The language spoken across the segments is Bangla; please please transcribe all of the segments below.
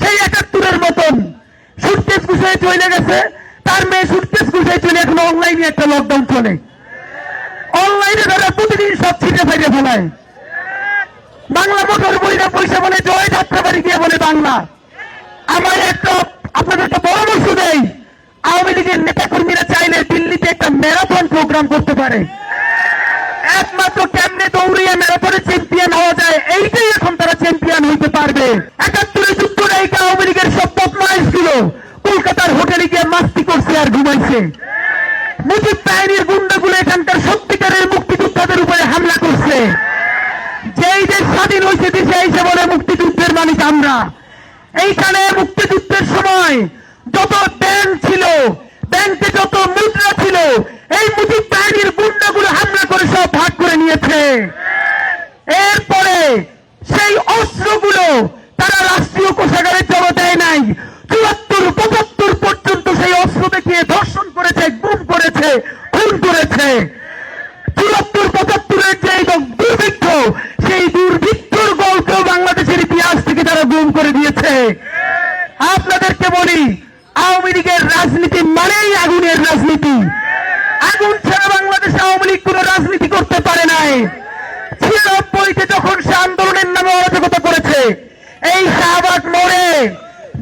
সেই একাত্তরের মতন সুটকেস গুছিয়ে চলে গেছে। তার মেয়ে সুটকেস গুছিয়ে চলে এখন অনলাইনে একটা লকডাউন চলে। অনলাইনে তারা প্রতিদিন সব ছিটে ফেলে ফেলায়। বাংলা মোটর বইটা পয়সা বলে জয় যাত্রাবাড়ি দিয়ে বলে বাংলা। আমার একটা, আপনাদের একটা পরামর্শ দেই। আওয়ামী লীগের নেতা কর্মীরা চাইলে দিল্লিতে একটা ম্যারাথন প্রোগ্রাম করতে পারে। একমাত্র কেমনে দৌড়িয়ে ম্যারাথনে চ্যাম্পিয়ন হওয়া যায়, এইটাই এখন তারা চ্যাম্পিয়ন হইতে পারবে। একাত্তরে নেই আওয়ামী লীগের সব বদমাইশগুলো কলকাতার হোটেলে গিয়ে মাস্তি করছে আর ঘুমাইছে। মুজিব বাহিনীর গুন্ডাগুলো এখানকার সত্যিকারের মুক্তিযোদ্ধাদের উপরে হামলা করছে। যেই যে স্বাধীন হয়েছে দেশে এসে বলে মুক্তিযুদ্ধের মালিক আমরা। এইখানে মুক্তিযুদ্ধের সময় যত ব্যাংক ছিল ব্যাংকে যত মুদ্রা ছিল এই মুজিব বাহিনীর গুন্ডাগুলো হামলা করে সব ভাগ করে নিয়েছে এরপরে সেই অস্ত্রগুলো তারা রাষ্ট্রীয় কোষাগারে জমা দেয় নাই চুয়াত্তর পঁচাত্তর পর্যন্ত সেই অস্ত্র দেখিয়ে ধর্ষণ করেছে গুম করেছে খুন করেছে চুয়াত্তর পঁচাত্তরের যে দুর্ভিক্ষ, সেই দুর্ভিক্ষর গল্প বাংলাদেশের ইতিহাস থেকে তারা গুম করে দিয়েছে। আপনাদেরকে বলি, আওয়ামী লীগের রাজনীতি মানেই আগুনের রাজনীতি। আগুন ছাড়া বাংলাদেশে আওয়ামী লীগ কোন রাজনীতি করতে পারে নাই। ছিয়ানব্বইতে যখন সে আন্দোলনের নামে অরাজকতা করেছে, এই শাহবাগ মোড়ে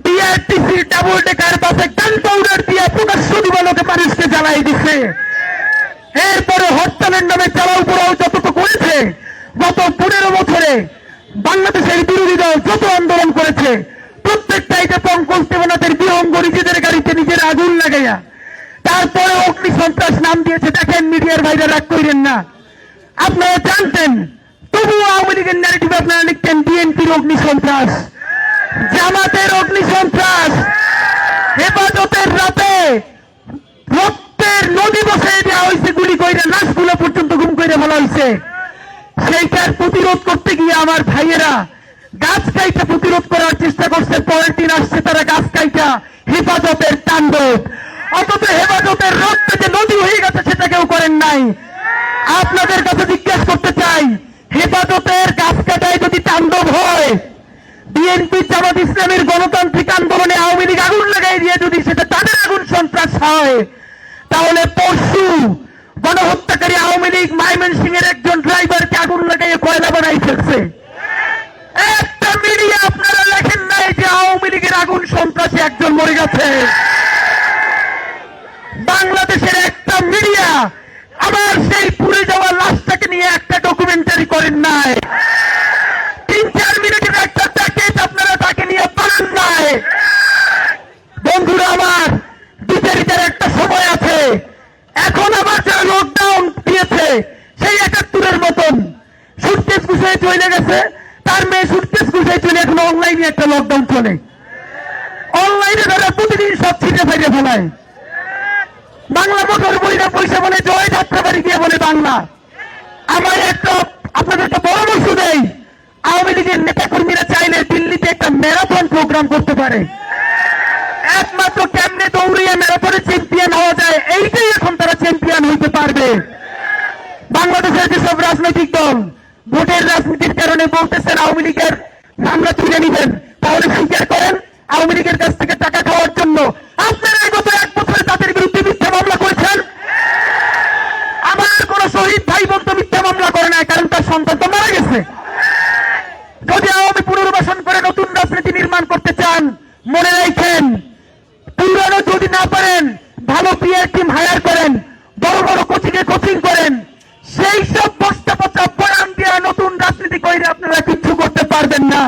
বিআরটিসির ডাবল ডেকার বাসে গান পাউডার দিয়ে প্রকাশ্য দিবালোকে মানুষকে জ্বালাই দিচ্ছে এরপরে হরতালের নামে চালাও পোড়াও যতটুকু করেছে, গত পনেরো বছরে বাংলাদেশের বিরোধী দল যত আন্দোলন করেছে প্রত্যেকটাই যে পঙ্কজ দেবনাথের বিহঙ্গ নিজেদের গাড়িতে নিজের আগুন লাগাইয়া তারপরে অগ্নি সন্ত্রাস নাম দিয়েছে, দেখেন মিডিয়ার ভাইরা রাগ করেন না। আপনারা জানতেন, তবুও আওয়ামী লীগের ন্যারেটিভ আপনারা লিখতেন বিএনপির অগ্নি সন্ত্রাস, জামাতের অগ্নি সন্ত্রাস। নদী বসাই দেওয়া হয়েছে, গুলি কইরে লাশগুলো পর্যন্ত গুম করে ফেলা হয়েছে। সেইটার প্রতিরোধ করতে গিয়ে আমার ভাইয়েরা গাছ কাইটা প্রতিরোধ করার চেষ্টা করছে, পরের দিন আসছে তারা গাছ কাইটা হেফাজতের তাণ্ডব। অথচ হেফাজতের রক্তে যে নদী হয়ে গেছে সেটা কেউ করেন নাই। আপনাদের কাছে জিজ্ঞেস করতে চাই, হেফাজতের গাছ কাটায় যদি তাণ্ডব হয় বিএনপি জামাত ইসলামের গণতান্ত্রিক আন্দোলনে আওয়ামী লীগ আগুন লাগাই দিয়ে যদি সেটা তাদের আগুন সন্ত্রাস হয় তাহলে পরশু গণহত্যাকারী আওয়ামী লীগ মাইমনসিং এর একজন ড্রাইভারকে আগুন লাগাইয়ে কয়লা বানাই ফেলছে। একটা মিডিয়া আপনারা লেখেন নাই যে আওয়ামী লীগের আগুন সন্ত্রাসী একজন মরে গেছে। বাংলাদেশের একটা মিডিয়া আবার সেই পুড়ে যাওয়া লাশটাকে নিয়ে একটা ডকুমেন্টারি করেন নাই। মতন সুটকেস গুছিয়ে চলে গেছে। তার মেয়ে সুটকেস গুছিয়ে চলে এখন অনলাইনে একটা লকডাউন চলে। অনলাইনে তারা প্রতিদিন সব ছিটে ফেলে ফেলায়। বাংলা মোটর বইটা পয়সা বলে, জয় যাত্রাবাড়ি দিয়ে বলে বাংলা। আমার একটা, আপনাদের একটা পরামর্শ দেই। আওয়ামী লীগের নেতা কর্মীরা চাইলে দিল্লিতে একটা ম্যারাথন প্রোগ্রাম করতে পারে। একমাত্র কেমনে দৌড়িয়ে ম্যারাথনে চ্যাম্পিয়ন হওয়া যায়, এইটাই এখন তারা চ্যাম্পিয়ন হইতে পারবে বাংলাদেশের যেসব রাজনৈতিক দল ভোটের রাজনীতির কারণে বলতেছেন আওয়ামী লীগের মামলা তুলে নিবেন, তাহলে স্বীকার করেন আওয়ামী লীগের কাছ থেকে টাকা খাওয়ার জন্য। আপনারা গত এক বছরে তাদের বিরুদ্ধে মিথ্যা মামলা করেছেন? আমার কোন শহীদ ভাই বোন মিথ্যা মামলা করে নাই, কারণ তার সন্তান তো মারা গেছে। যদি আওয়ামী পুনর্বাসন করে নতুন রাজনীতি নির্মাণ করতে চান, মনে রাখেন, পুরানো যদি না পারেন, ভালো পিয়ার টিম হায়ার করেন, বড় বড় কোচিং এ কোচিং করেন সেই সব বক্তব্য বয়ান দিয়ে নতুন রাজনীতি করে আপনারা কিচ্ছু করতে পারবেন না।